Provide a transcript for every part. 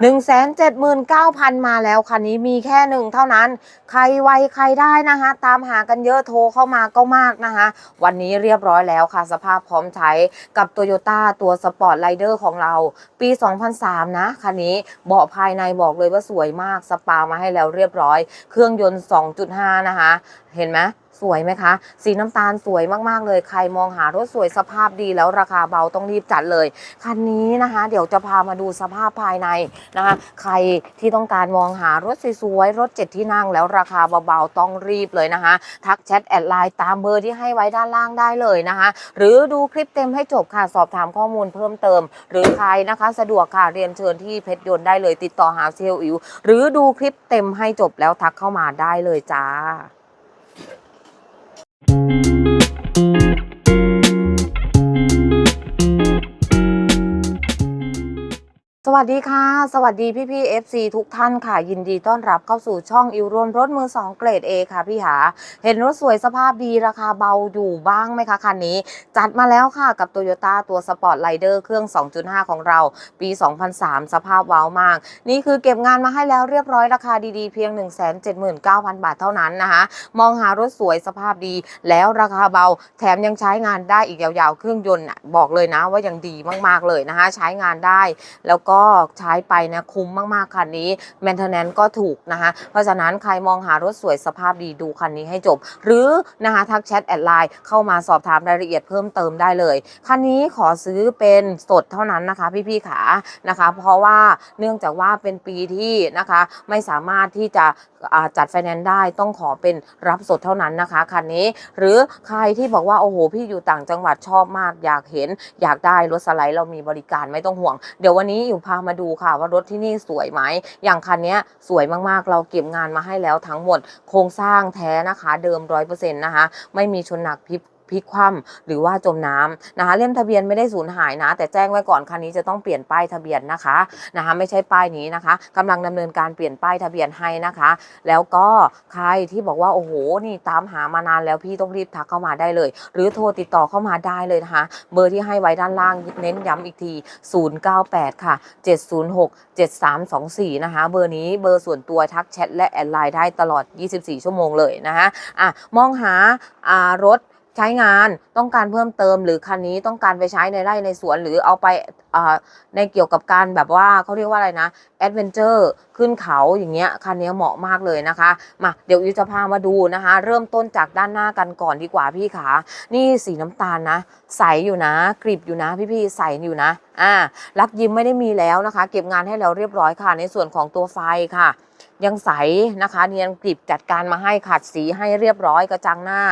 1 7 9 0 0 0 มาแล้วคันนี้มีแค่หนึ่งเท่านั้น ใครไวใครได้นะคะ ตามหากันเยอะโทรเข้ามาก็มากนะคะ วันนี้เรียบร้อยแล้วค่ะ สภาพพร้อมใช้กับ Toyota ตัวสปอร์ตไ i เดอร์ของเรา ปี 2003 นะคันนี้เบาะภายในบอกเลยว่าสวยมากสปามาให้แล้วเรียบร้อย เครื่องยนต์ 2.5 นะคะ เห็นไหม สวยไหมคะ สีน้ำตาลสวยมากๆเลย ใครมองหารถสวยสภาพดีแล้วราคาเบาต้องรีบจัดเลย คันนี้นะคะ เดี๋ยวจะพามาดูสภาพภายในนะคะ ใครที่ต้องการมองหารถสวยๆรถเจ็ดที่นั่งแล้วราคาเบาๆต้องรีบเลยนะคะ ทักแชทแอดไลน์ตามเบอร์ที่ให้ไว้ด้านล่างได้เลยนะคะ หรือดูคลิปเต็มให้จบค่ะสอบถามข้อมูลเพิ่มเติม หรือใครนะคะ สะดวกค่ะเรียนเชิญที่เพชรยนต์ได้เลยติดต่อหาเซลล์อิวหรือดูคลิปเต็มให้จบแล้วทักเข้ามาได้เลยจ้า ส วัสดีค่ะ สวัสดีพี่พี่ๆ FC ทุกท่านค่ะ ยินดีต้อนรับเข้าสู่ช่องอิวรวนรถมือ 2 เกรด A ค่ะพี่หา เห็นรถสวยสภาพดีราคาเบาอยู่บ้างไหมคะคันนี้ จัดมาแล้วค่ะกับ Toyota ตัว Sport Rider เครื่อง 2.5 ของเรา ปี 2003 สภาพว้าวมาก นี่คือเก็บงานมาให้แล้วเรียบร้อยราคาดีๆ เพียง 179,000 บาทเท่านั้นนะคะ มองหารถสวยสภาพดี แล้วราคาเบาแถมยังใช้งานได้อีกยาวๆ เครื่องยนต์บอกเลยนะว่ายังดีมากๆเลยนะคะใช้งานได้แล้วก็ใช้ไปนะคุ้มมากๆคันนี้แมนเทนแนนก็ถูกนะคะ เพราะฉะนั้นใครมองหารถสวยสภาพดีดูคันนี้ให้จบ หรือนะคะทักแชทแอดไลน์เข้ามาสอบถามรายละเอียดเพิ่มเติมได้เลย คันนี้ขอซื้อเป็นสดเท่านั้นนะคะ พี่ๆขานะคะ เพราะว่าเนื่องจากว่าเป็นปีที่นะคะไม่สามารถที่จะจัดไฟแนนซ์ได้ต้องขอเป็นรับสดเท่านั้นนะคะคันนี้ หรือใครที่บอกว่าโอ้โหพี่อยู่ต่างจังหวัดชอบมาก อยากเห็นอยากได้รถสไลด์เรามีบริการไม่ต้องห่วง เดี๋ยววันนี้อยู่พามาดูค่ะ ว่ารถที่นี่สวยไหม อย่างคันนี้สวยมากๆ เราเก็บงานมาให้แล้วทั้งหมด โครงสร้างแท้นะคะ เดิมร้อยเปอร์เซ็นต์นะคะ ไม่มีชนหนักพิบ พลิกคว่ำหรือว่าจมน้ำนะคะ เล่มทะเบียนไม่ได้สูญหายนะ แต่แจ้งไว้ก่อนคันนี้จะต้องเปลี่ยนป้ายทะเบียนนะคะนะคะไม่ใช่ป้ายนี้นะคะกำลังดำเนินการเปลี่ยนป้ายทะเบียนให้นะคะ แล้วก็ใครที่บอกว่าโอ้โหนี่ตามหามานานแล้วพี่ต้องรีบทักเข้ามาได้เลย หรือโทรติดต่อเข้ามาได้เลยนะคะ เบอร์ที่ให้ไว้ด้านล่างเน้นย้ำอีกที 098 ค่ะ 706 7324 นะคะ เบอร์นี้เบอร์ส่วนตัวทักแชทและแอดไลน์ได้ตลอด 24 ชั่วโมงเลยนะคะอะมองหาอ่ารถ ใช้งานต้องการเพิ่มเติมหรือคันนี้ต้องการไปใช้ในไร่ในสวนหรือเอาไปในเกี่ยวกับการแบบว่าเขาเรียกว่าอะไรนะแอดเวนเจอร์ขึ้นเขาอย่างเงี้ยคันนี้เหมาะมากเลยนะคะมาเดี๋ยวอิวจะพามาดูนะคะ เริ่มต้นจากด้านหน้ากันก่อนดีกว่าพี่ขา นี่สีน้ำตาลนะ ใสอยู่นะ กริบอยู่นะ พี่ๆใสอยู่นะอ่าลักยิ้มไม่ได้มีแล้วนะคะ เก็บงานให้แล้วเรียบร้อยค่ะ ในส่วนของตัวไฟค่ะ ยังใสนะคะเนียนกริบจัดการมาให้ขัดสีให้เรียบร้อยกระจังหน้า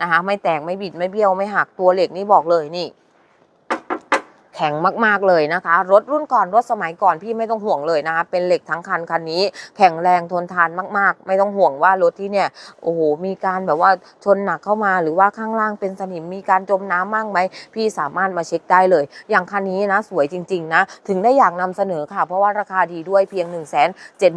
นะคะ ไม่แตกไม่บิดไม่เบี้ยวไม่หักตัวเหล็กนี่บอกเลยนี่ ข็งมากๆเลยนะคะ รถรุ่นก่อนรถสมัยก่อนพี่ไม่ต้องห่วงเลยนะคะ เป็นเหล็กทั้งคันคันนี้ แข็งแรงทนทานมากๆ ไม่ต้องห่วงว่ารถที่เนี่ยโอ้โหมีการแบบว่าชนหนักเข้ามาหรือว่าข้างล่างเป็นสนิมมีการจมน้ำมั่งไหมพี่สามารถมาเช็คได้เลย อย่างคันนี้นะสวยจริงๆนะถึงได้อยากนำเสนอค่ะ เพราะว่าราคาดีด้วยเพียง 1 7 9 0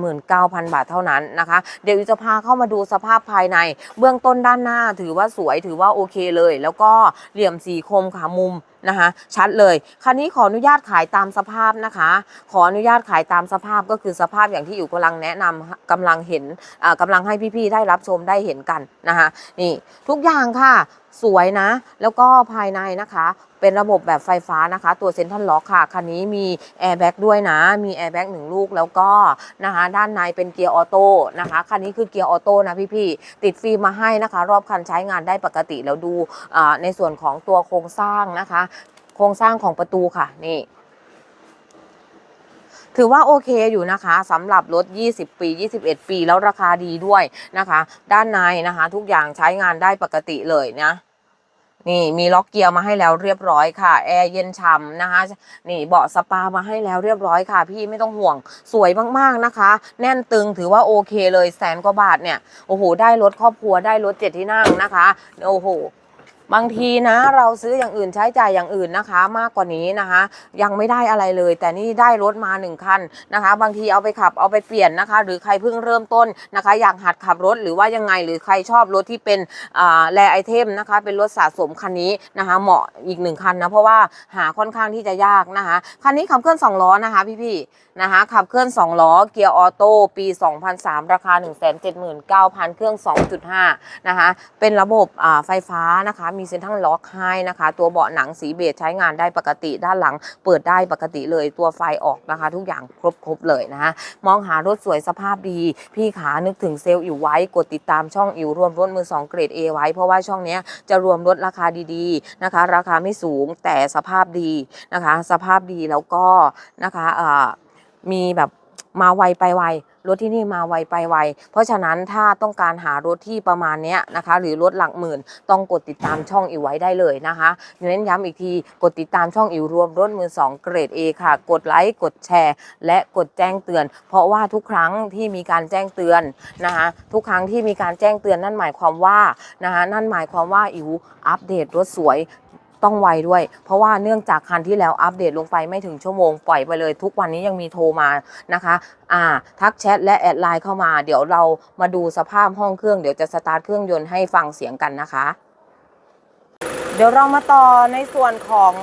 0 0 บาทเท่านั้นนะคะ เดี๋ยวจะพาเข้ามาดูสภาพภายใน เบื้องต้นด้านหน้าถือว่าสวยถือว่าโอเคเลย แล้วก็เหลี่ยมสีคมค่ะมุม นะคะ ชัดเลยคันนี้ขออนุญาตขายตามสภาพนะคะ ขออนุญาตขายตามสภาพก็คือสภาพอย่างที่อยู่กำลังแนะนำกำลังเห็นกำกำลังให้พี่ๆได้รับชมได้เห็นกันนะคะนี่ทุกอย่างค่ะ สวยนะ แล้วก็ภายในนะคะ เป็นระบบแบบไฟฟ้านะคะ ตัวเซ็นทรัลล็อกค่ะ คันนี้มีแอร์แบ็กด้วยนะ มีแอร์แบ็กหนึ่งลูก แล้วก็นะคะ ด้านในเป็นเกียร์ออโต้นะคะ คันนี้คือเกียร์ออโต้นะพี่ๆ ติดฟิล์มมาให้นะคะ รอบคันใช้งานได้ปกติแล้วดูในส่วนของตัวโครงสร้างนะคะ โครงสร้างของประตูค่ะ นี่ ถือว่าโอเคอยู่นะคะสำหรับรถ 20 ปี 21 ปีแล้วราคาดีด้วยนะคะ ด้านในนะคะ ทุกอย่างใช้งานได้ปกติเลยนะนี่มีล็อกเกียร์มาให้แล้วเรียบร้อยค่ะแอร์เย็นฉ่ำนะคะนี่เบาะสปามาให้แล้วเรียบร้อยค่ะ พี่ไม่ต้องห่วงสวยมากๆนะคะ แน่นตึงถือว่าโอเคเลยแสนกว่าบาทเนี่ยโอ้โหได้รถครอบครัวได้รถเจ็ดที่นั่งนะคะโอ้โห บางทีนะเราซื้ออย่างอื่นใช้จ่ายอย่างอื่นนะคะ มากกว่านี้นะคะ ยังไม่ได้อะไรเลย แต่นี่ได้รถมาหนึ่งคันนะคะ บางทีเอาไปขับเอาไปเปลี่ยนนะคะ หรือใครเพิ่งเริ่มต้นนะคะ อยากหัดขับรถหรือว่ายังไงหรือใครชอบรถที่เป็นอ่าแรไอเทมนะคะ เป็นรถสะสมคันนี้นะคะ เหมาะอีกหนึ่งคันนะเพราะว่าหาค่อนข้างที่จะยากนะคะคันนี้ขับเคลื่อน2ล้อนะคะพี่ๆนะคะขับเคลื่อน2ล้อเกียร์ออโต้ปี 2003 ราคา 179,000 เครื่อง 2.5 นะคะ เป็นระบบไฟฟ้านะคะมีีเซ็นทรัลล็อกให้นะคะ ตัวเบาะหนังสีเบจใช้งานได้ปกติด้านหลัง เปิดได้ปกติเลยตัวไฟออกนะคะ ทุกอย่างครบครบเลยนะคะมองหารถสวยสภาพดี พี่ขานึกถึงเซลล์อิ๋วไว้กดติดตามช่องอิ๋วรวมรถมือ2เกรด A ไว้ เพราะว่าช่องนี้จะรวมรถราคาดีๆนะคะ ราคาไม่สูงแต่สภาพดีนะคะ สภาพดีแล้วก็นะคะเอ่อมีแบบมาไวไปไว รถที่นี่มาไวไปไว เพราะฉะนั้นถ้าต้องการหารถที่ประมาณนี้นะคะ หรือรถหลักหมื่น ต้องกดติดตามช่องอิ๋วไว้ได้เลยนะคะเน้นย้ำอีกทีกดติดตามช่องอิ๋วรวมรถมือ2เกรด A ค่ะ กดไลค์กดแชร์ และกดแจ้งเตือน เพราะว่าทุกครั้งที่มีการแจ้งเตือนนะคะทุกครั้งที่มีการแจ้งเตือนนั่นหมายความว่านะคะนั่นหมายความว่าอิ๋วอัปเดตรถสวย ต้องไวด้วย เพราะว่าเนื่องจากคันที่แล้วอัปเดตลงไปไม่ถึงชั่วโมงปล่อยไปเลย ทุกวันนี้ยังมีโทรมานะคะอ่าทักแชทและแอดไลน์เข้ามา เดี๋ยวเรามาดูสภาพห้องเครื่องเดี๋ยวจะสตาร์ทเครื่องยนต์ให้ฟังเสียงกันนะคะ เดี๋ยวเรามาต่อในส่วนของ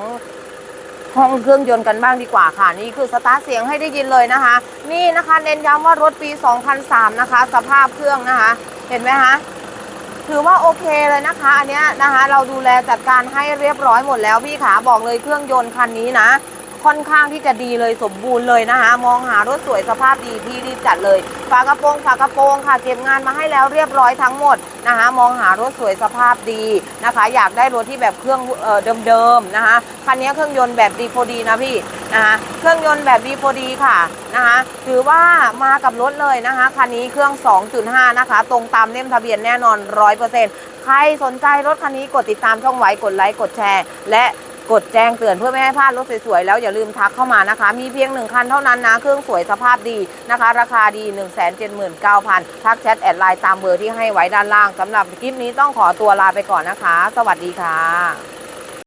ห้องเครื่องยนต์กันบ้างดีกว่าค่ะ นี่คือสตาร์ทเสียงให้ได้ยินเลยนะคะ นี่นะคะเน้นย้ำว่ารถปี 2003 นะคะ สภาพเครื่องนะคะ เห็นไหมคะ ถือว่าโอเคเลยนะคะ อันเนี้ยนะคะ เราดูแลจัดการให้เรียบร้อยหมดแล้วพี่ขาบอกเลยเครื่องยนต์คันนี้นะ ค่อนข้างที่จะดีเลยสมบูรณ์เลยนะคะ มองหารถสวยสภาพดีพี่รีบจัดเลยฝากระโปรงฝากระโปรงค่ะเก็บงานมาให้แล้วเรียบร้อยทั้งหมดนะคะ มองหารถสวยสภาพดีนะคะ อยากได้รถที่แบบเครื่องเออเดิมๆนะคะคันนี้เครื่องยนต์แบบดีโฟดีนะพี่นะคะเครื่องยนต์แบบดีโฟดีค่ะนะคะถือว่ามากับรถเลยนะคะคันนี้เครื่อง 2.5 นะคะ ตรงตามเล่มทะเบียนแน่นอน 100%ใครสนใจรถคันนี้กดติดตามช่องไว้กดไลค์กดแชร์ และ กดแจ้งเตือนเพื่อไม่ให้พลาดรถสวยๆ แล้วอย่าลืมทักเข้ามานะคะ มีเพียงหนึ่งคันเท่านั้นนะ เครื่องสวยสภาพดีนะคะ ราคาดี 179,000 ทักแชทแอดไลน์ตามเบอร์ที่ให้ไว้ด้านล่างสำหรับคลิปนี้ต้องขอตัวลาไปก่อนนะคะ สวัสดีค่ะ